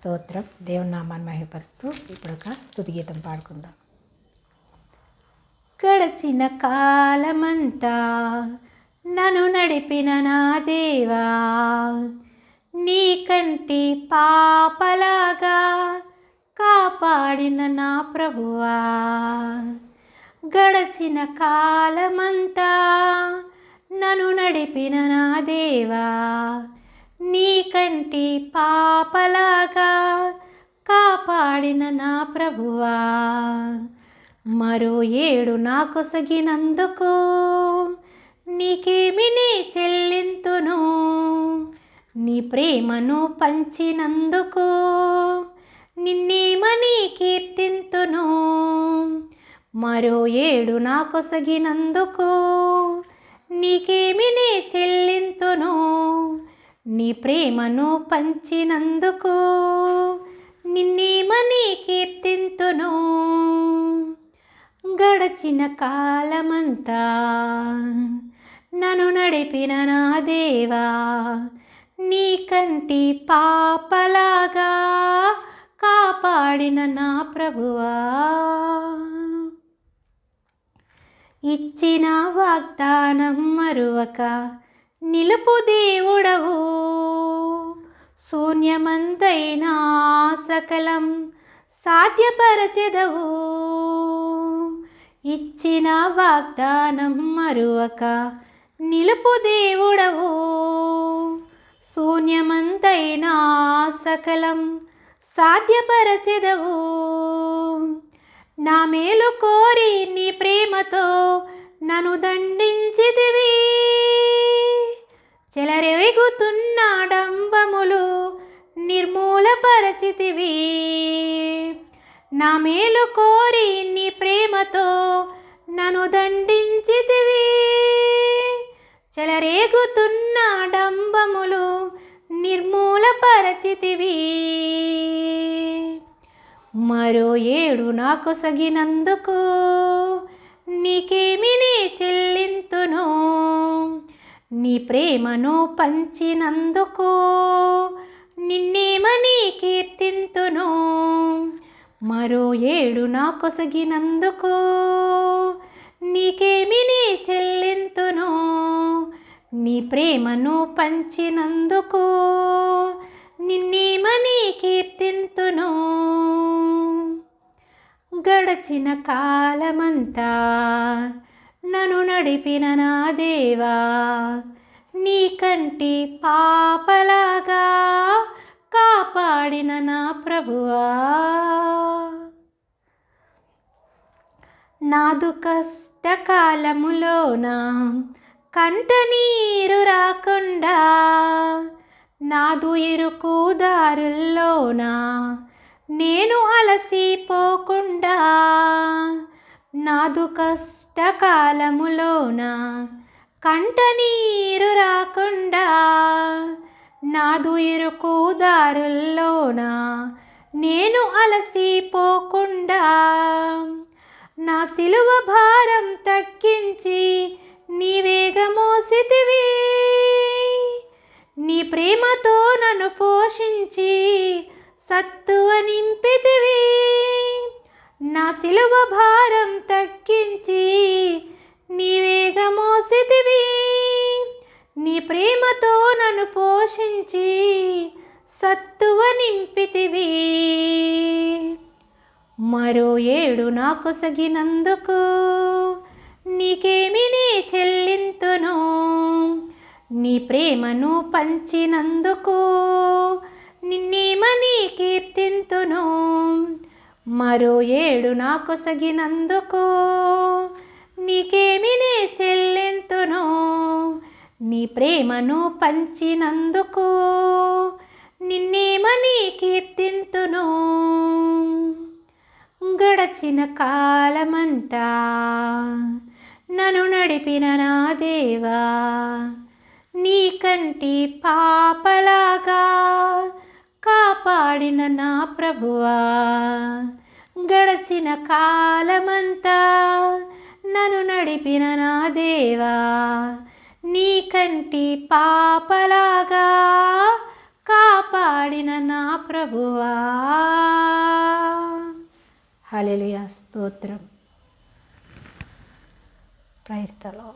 స్తోత్రం. దేవుని నామాన్ని మహిపరుస్తూ ఇప్పుడు ఒక స్థుతి గీతం పాడుకుందాం. గడచిన కాలమంతా నన్ను నడిపిన నా దేవా నీ కంటి పాపలాగా కాపాడిన నా ప్రభువా. గడచిన కాలమంతా నన్ను నడిపిన నా దేవా నీ కంటి పాపలాగా కాపాడిన నా ప్రభువా. మరో ఏడు నా కొసగినందుకు నీకేమి నీ చెల్లింతును? నీ ప్రేమను పంచినందుకు నిన్నేమని కీర్తింతును? మరో ఏడు నా కొసగినందుకు నీకేమి నీ చెల్లింతును? నీ ప్రేమను పంచినందుకు నిన్నేమని కీర్తింతును? గడచిన కాలమంతా నన్ను నడిపిన నా దేవా నీ కంటి పాపలాగా కాపాడిన నా ప్రభువా. ఇచ్చిన వాగ్దానం మరువక నిలుపు దేవుడవు. శూన్యమంతైనా సకలం సాధ్యపరచెదవు. ఇచ్చిన వాగ్దానం మరువక నిలుపు దేవుడవు. శూన్యమంతైనా సకలం సాధ్యపరచెదవు. నా మేలు కోరి నీ ప్రేమతో నన్ను దండించితివి. ఎగుతున్న డంబములు నిర్మూలపరచితివి. నా మేలు కోరి నీ ప్రేమతో నన్ను దండించితివి. చెలరేగుతున్న డంబములు నిర్మూలపరచితివి. మరో ఏడు నాకు సగినందుకు నీకేమి నీ చెల్లింతును? నీ ప్రేమను పంచినందుకు నిన్నేమని కీర్తింతును. మరో ఏడు నా కొసగినందుకు నీకేమి నీ చెల్లింతును. నీ ప్రేమను పంచినందుకు నిన్నేమని కీర్తింతును. గడచిన కాలమంతా నన్ను నడిపిన నా దేవా నీ కంటి పాపలాగా కాపాడిన నా ప్రభువా. నాదు కష్టకాలములోన కంట నీరు రాకుండా నాదు ఇరుకు దారుల్లోన నేను అలసిపోకుండా నాదు కష్టకాలములోన కంట నీరు రాకుండా నాదు ఇరుకు దారుల్లోన నేను అలసిపోకుండా నా సిలువ భారం తగ్గించి నీ వేగమోసితివి. నీ ప్రేమతో నన్ను పోషించి సత్ నింపితివి నా సిలువ భారం తగ్గించి నీ వేగమోసితివి. నీ ప్రేమతో నన్ను పోషించి సత్తువ నింపితివి. మరో ఏడు నాకు సగినందుకు నీకేమి నీ చెల్లింతును? నీ ప్రేమను పంచినందుకు నిన్నేమని కీర్తింతును? మరో ఏడు నాకు కొసగినందుకో నీకేమి నీ నీ ప్రేమను పంచినందుకు? నిన్నేమని కీర్తింతును? గడచిన కాలమంతా నన్ను నడిపిన నా దేవా నీ కంటి పాపలాగా కాపాడిన నా ప్రభువా గడచిన కాలమంతా నన్ను నడిపిన నా దేవా నీ కంటి పాపలాగా కాపాడిన నా ప్రభువా. హలెలుయా స్తోత్రం. ప్రైస్తలో